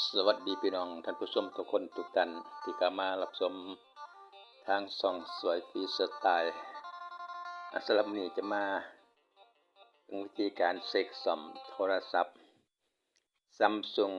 สวัสดีพี่น้องท่านผู้ชมทุกคนทุกท่านที่เข้ามารับชมทางส่องสวยฟรีสไตล์สำหรับนี้จะมาถึงวิธีการเซ็กซ่อมโทรศัพท์ Samsung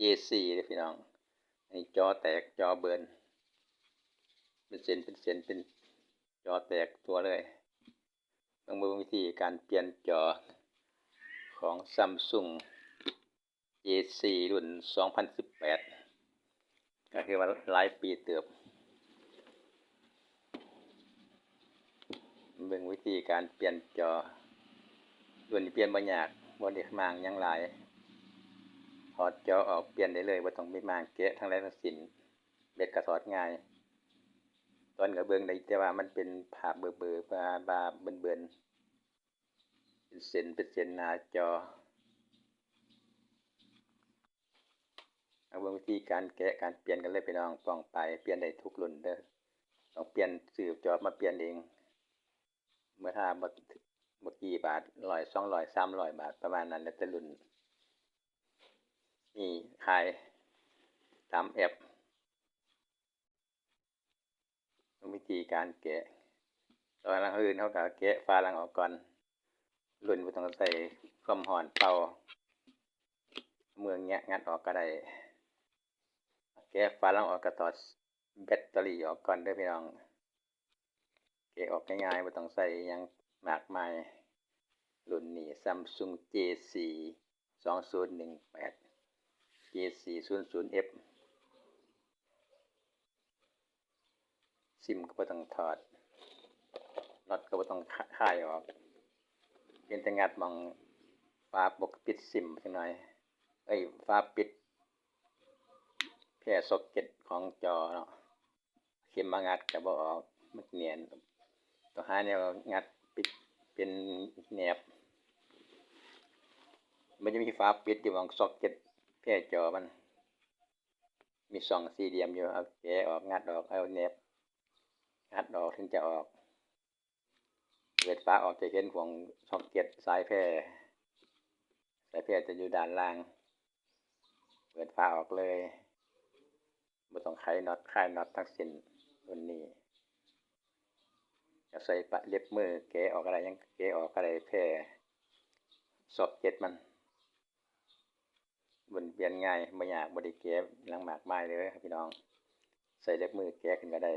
A4 เลยพี่น้องให้จอแตกจอเบิร์นเป็นเส้นเป็นเส้นเป็นจอแตกตัวเลยต้องมาวิธีการเปลี่ยนจอของ Samsung A4 รุ่น 2018 ก็คือว่าหลายปีเติบ เบิ่งวิธีการเปลี่ยนจอ รุ่นเปลี่ยนบ่ยากบ่ได้มางยังหลายถอดจอออกเปลี่ยนได้เลยบ่าต้องมีมางแกะทั้งแรกทั้งสิ้นเบ็ดก็ถอดง่าย ตอนก็เบิ่งได้แต่ว่ามันเป็นภาพเบลอๆบาบาเบิ่นๆเป็นเส้นเป็นเส้นหน้าจอ เอาเบิ่งวิธีการแกะการเปลี่ยนกันเลยพี่น้องป้องไปเปลี่ยนได้ทุกรุ่นเด้อต้องเปลี่ยนซื้อจอมาเปลี่ยนเอง เมื่อถ้าบ่บ่กี่บาท100 200 300บาทประมาณนั้นแล้วแต่รุ่นนี่ขายตามแอปวิธีการแกะ ตอนหลังอื่นเขาก็แกะฝาหลังออกก่อนรุ่นบ่ต้องใส่ความร้อนเป่าเมืองแงะงัดออกก็ได้ แกะฝาหลังออกก็ถอดแบตเตอรี่ออกก่อนเด้อพี่น้องแกะออกง่ายๆบ่ต้องใส่ยังมากมายรุ่นนี้ Samsung J4 2018 J400F ซิมก็บ่ต้องถอดน็อตก็บ่ต้องคายออกเพียงแต่งัดมองฝาปกปิดซิมจักหน่อย เอ้ยฝาปิด แพร่ซ็อกเก็ตของจอเนาะเข็มมางัดก็บ่ออกมันเนียนต้องหาแนวงัดปิดเป็นแหนบ มันจะมีฝาปิดอยู่ของซ็อกเก็ตแพร่จอมัน มีช่องสี่เหลี่ยมอยู่เอาแกะออกงัดออกเอาแหนบงัดออกถึงจะออกเปิดฝาออกจะเห็นของซ็อกเก็ตสายแพร่สายแพร่จะอยู่ด้านล่าง เปิดฝาออกเลย บ่ต้องไขน็อตคลายน็อตทั้งสิ้นรุ่นนี้จะใส่ปะเล็บมือแกะออกอะไรยังแกะออกอะไรแพร่ซ็อกเก็ตมันบนเปลี่ยนง่ายบ่ยากบ่ได้แกะลังหมากมายเลยครับพี่น้อง ใส่เล็บมือแกะขึ้นก็ได้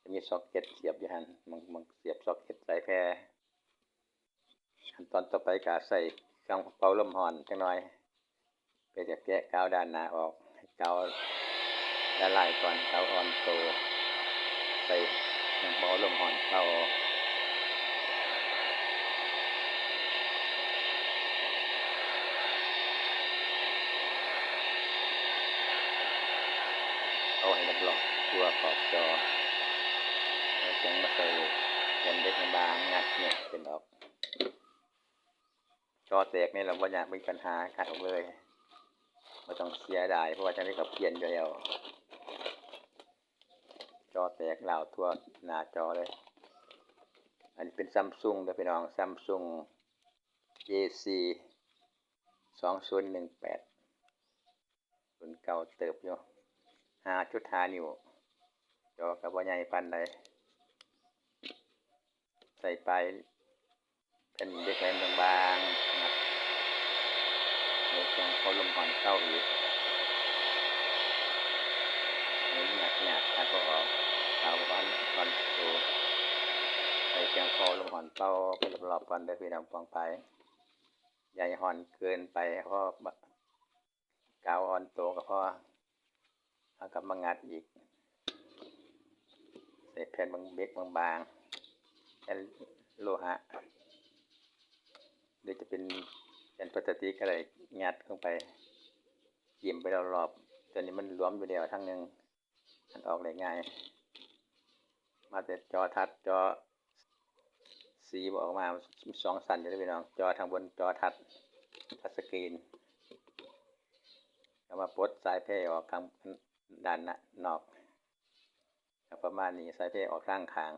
จะมีซ็อกเก็ตเสียบอยู่หันมันมันเสียบซ็อกเก็ตสายแพรขั้นตอนต่อไปก็ใส่เครื่องเป่าลมร้อนจักหน่อย เพื่อจะแกะกาวด้านหน้าออกให้กาวละลายก่อนกาวอ่อนโตใส่เครื่อลมร้อนเป่าเอาให้รอบๆตัวขอบจอแล้วจึงมาใส่แผ่นเล็กบางงัดเนี่ยเป็นออกจอแตกนี่เราบ่อยากมีปัญหาขัดออกเลย ไม่ต้องเสียดายเพราะว่าจังได้ก็เปลี่ยนอยู่แล้วจอแตกเหล่าทั่วหน้าจอเลย อันนี้เป็นซัมซุงเด้อพี่น้องซัมซุง AC 2018รุ่นเก่าเติบอยู่5.5นิ้วจอก็บ่ใหญ่ปานใดใส่ไปเป็นเด็กแหลมบางๆ ดี๋ยวจังเขาลมหอนเข้าอีกหนักหนักถ้าก็ออกเอาบ้านบ้านโตใส่จังคอลมหอนเป้าไปรอบๆก่อนได้พี่น้องฟังไปใหญ่หอนเกินไปเพราะกาวอ่อนโตก็พอเอากลับมางัดอีก ใส่แผ่นบางเบกบางๆแผ่นโลหะหรือจะเป็น เป็นพลาสติกอะไรงัดลงไปจิ้มไปรอบๆตัวนี้มันรวมอยู่เดียวทั้งหนึ่งมันออกได้ง่าย มาแต่จอทัดจอสีบออกมาสองสันอยู่เลยพี่น้อง จอทางบนจอทัดทัชสกรีนก็มาปลดสายเพย์ออกข้างด้านนอกประมาณนี้สายเพย์ออกข้างขาง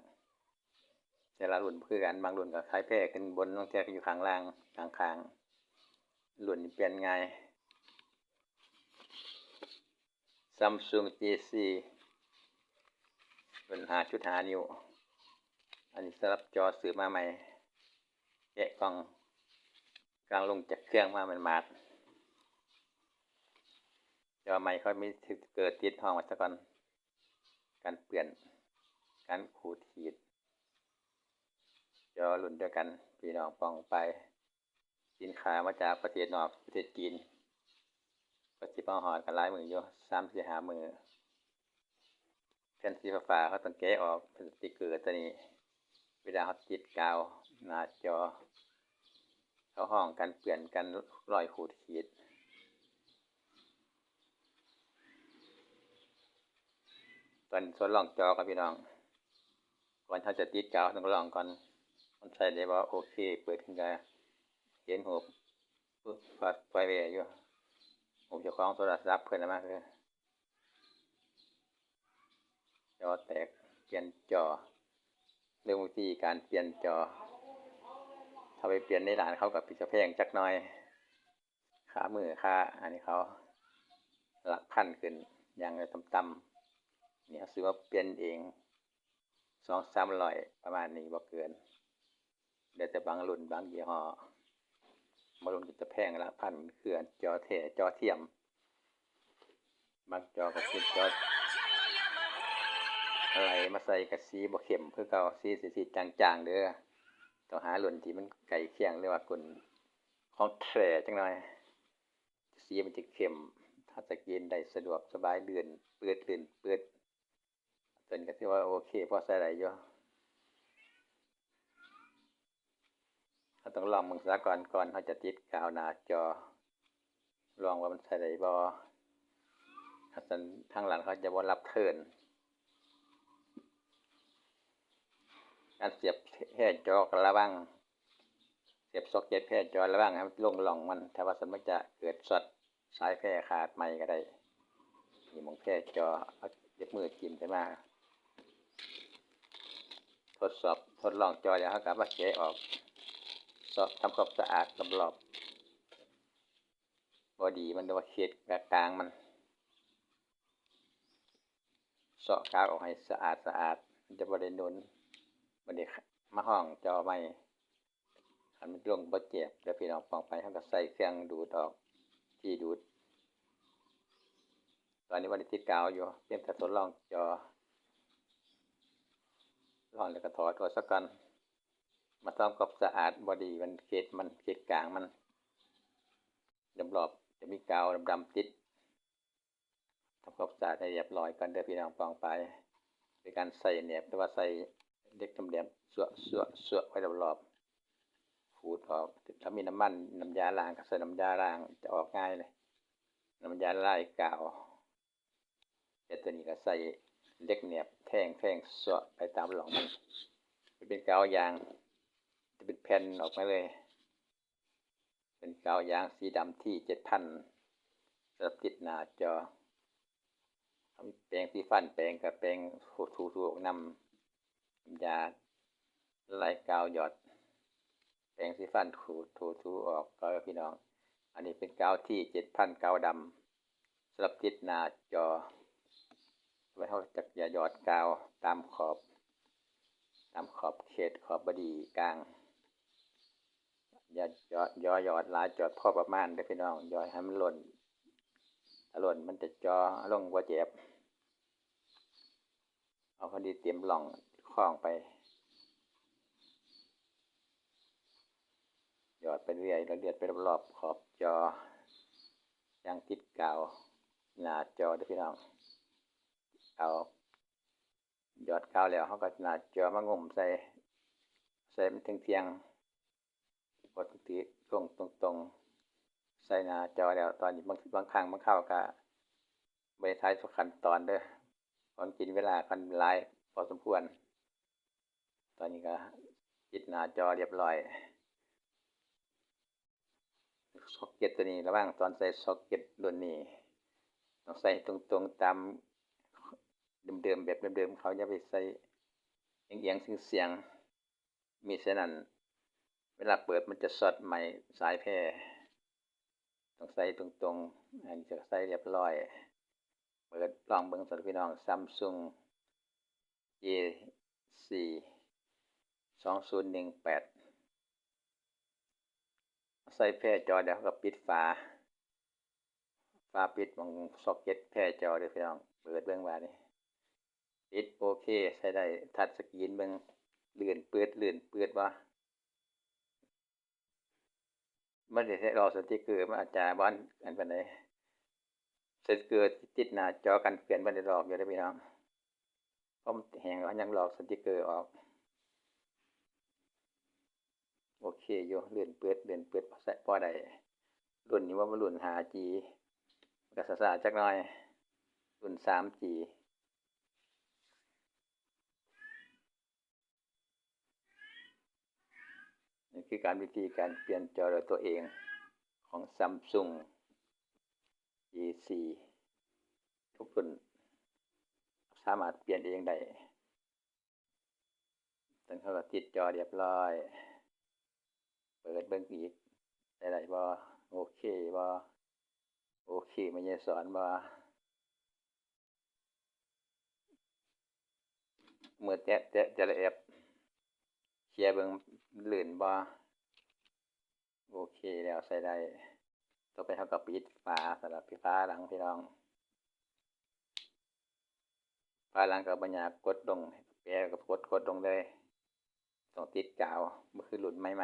แต่ละรุ่นคือกันบางรุ่นก็คล้ายแพร่ขึ้นบนบางเทีก็อยู่ข้างล่างข้างข้าง รุ่นเปลี่ยนง่าย Samsung J4 รุ่น5.5นิ้ว อันนี้สำหรับจอซื้อมาใหม่แกะกล่องกลางลงจากเครื่องมามันมาดจอใหม่เขามีเกิดติดห้องไว้ซะก่อน การเปลี่ยน การขูดขีด จอรุ่นเดียวกัน พี่น้องปองไป สินค้ามาจากประเทศนอกประเทศจีนก็สิมาหอดกันหลายมืออยู่สามสี่หามือแผ่นสีฟ้าเขาต้องแกะออกเป็นสติกเกอร์ตัวนี้เวลาเขาติดกาวหน้าจอ เขาห้องกันเปลี่ยนกันรอยขูดขีดตอนทดลองจอครับพี่น้องก่อนเขาจะติดกาวต้องลองก่อนมันใช้ได้ว่าโอเค เปิดขึ้นกัน เห็นหูปุ๊บฟัดไฟเวอยู่ผมจะคล้องโทรศัพท์เพื่อนมากเลยจอแตกเปลี่ยนจอเรื่องวิธีการเปลี่ยนจอ ถ้าไปเปลี่ยนในร้านเขากับปิดแพงจักน่อยขามือค่าอันนี้เขาหลักพันขึ้นอย่างเต่ำๆเนี่ยซื้อว่าเปลี่ยนเองสองสามร้อยประมาณนี้บ่เกิน เดี๋ยวแต่บางรุ่นบางยี่ห้อ บาลงจะแพงละพันเคลื่อนจอแถจอเทียมบางจอก็เป็นจออะไรมาใส่กับสีบ่เข้มเพื่อเกาสีสีสีจางๆเด้อต้องหารุ่นที่มันไก่เคียงหรือว่ากุนของแท้จังหน่อยสีมันจะเข้มถ้าจะกินได้สะดวกสบายเดือนเปิดเดือนเปิดจนก็ที่ว่าโอเคพอใส่ได้ยู่ เราต้องลองมึงซะก่อนก่อนเขาจะติดกาวหน้าจอ ลองว่ามันใส่ได้บ่ถ้าจนทางหลังเขาจะบ่รับเทินการเสียบแพร่จอกระวังเสียบซอกเก็ตแพร่จอระวังให้มันลงหล่องมันถ้าว่าสมมติจะเกิดช็อตสายแพร่ขาดใหม่ก็ได้นี่มองแพร่จอเอาเย็บมือจิ้มไปมาทดสอบทดลองจอแล้วเขาก็มาแกะออก สอบทำความสะอาดรอบๆบอดีมันดูว่าเขตกลางมันเสาะกาวออกให้สะอาดสะอาดจะบริโนนบริมาห้องจอใหม่อันมันลงบ่เจ็บแล้วพี่น้องปองไปเขาก็ใส่เครื่องดูดออกที่ดูด ตอนนี้วันติดกาวอยู่เพียงแต่ทดลองจอลองแล้วก็ถอดตัวสักกัน มาทำความสะอาดบอดีมันเกตมันเกตกลางมันดำรอบจะมีกาวดำๆติดทำความสะอาดให้เรียบร้อยกันเด้อพี่น้องปองไปในการใส่เนียบหรือว่าใส่เด็กตำเดียมสวสวสวไว้รอบๆขูดออกถ้ามีน้ำมันน้ำยาล้างก็ใส่น้ำยาล้างจะออกง่ายเลยน้ำยาลายกาวแต่ตัวนี้ก็ใส่เล็กเนียบแท่งแท่งสวไปตามหลองมันจะเป็นกาวยาง จะเป็นแผ่นออกมาเลย เป็นกาวยางสีดำที่เจ็ดพันสำหรับติดหน้าจอแปรงสีฟันแปรงกับแปรงถูถูถูออกนำยาลายกาวหยอด แปรงสีฟันถูถูถูออกก็พี่น้อง อันนี้เป็นกาวที่เจ็ดพันกาวดำสำหรับติดหน้าจอไว้เขาจะอย่าหยอดกาวตามขอบ ตามขอบเขตขอบบดีกลาง อย่ายอดย่อหยอดหลายจอดพ่อประมาณได้พี่น้องหยอดให้มันหล่นถ้าหล่นมันจะจอลงว่าเจ็บ เอาพอดีเตรียมหล่องคล้องไป หยอดไปเรื่อยแล้วเลียดไปรอบๆขอบจอยังติดกาวหน้าจอเด้อพี่น้องเอาหยอดกาวแล้วเขาก็หน้าจอมางมใส่ใส่มันเทียง ๆกดติตรงตรงตรงๆใส่นาจอแล้วตอนนี้บางบางครั้งบางเข้าก็บริท้ายสุกขั้นตอนเด้อตอนกินเวลากันหลายพอสมควร ตอนนี้ก็ปิดหน้าจอเรียบร้อยซ็อกเก็ตตัวนี้ระหว่างตอนใส่ซ็อกเก็ตรุ่นนี้ต้องใส่ตรงๆตามเดิมๆแบบเดิมๆเขาจะไปใส่เอียงๆเสียงๆมีเสนนั้น เวลาเปิดมันจะสอดใหม่สายแพร่ส่ตรงๆอันนี้จะใส่เรียบร้อย เปิดลองเบิ่งสันพี่น้อง Samsung J4 2018ใส่แพร่จอเดี๋ยวก็ปิดฝาฝาปิดของซ็อกเก็ตแพร่จอเด้อพี่น้อง เปิดเบิ่งว่านี่ปิดโอเค ใช้ได้ทัชสกรีนเบิ่งเลื่อนเปิดเลื่อนเปิดบ่ มันได้ใช้รอสติเกอร์มาอาจารย์บ่อันอันปานใดสติเกอร์ติดหน้าจอกันเปลี่ยนบ่ได้ลอกอยู่เด้พี่น้องเพราะมันแหงแล้วยังลอกสติเกอออก โอเคอยู่เลื่อนเปิดเลื่อนเปิดใส่พอได้รุ่นนี้ว่ามันรุ่น 5G ก็ซ่าๆจักหน่อยรุ่น 3G นี่คือการวิธีการเปลี่ยนจอด้วยตัวเองของ Samsung J4 ทุกรุ่นสามารถเปลี่ยนเองได้ตั้งเขาก็ติดจอเรียบร้อย เปิดเบิ่งอีกได้ได้บ่โอเคบ่โอเคไม่ใช่สอนบ่เมื่อแตะแตะแต่ละแอปเคลียร์เบิ่งลื่นบ่โอเคแล้วใส่ได้ต่อไปเท่ากับปิดฝาสำหรับพี่ฟ้าหลังพี่น้องฝาหลังก็บ่ยากกดลงแปรก็กดกดลงเลยต้องติดกาวบ่คือรุ่นใหม่ๆ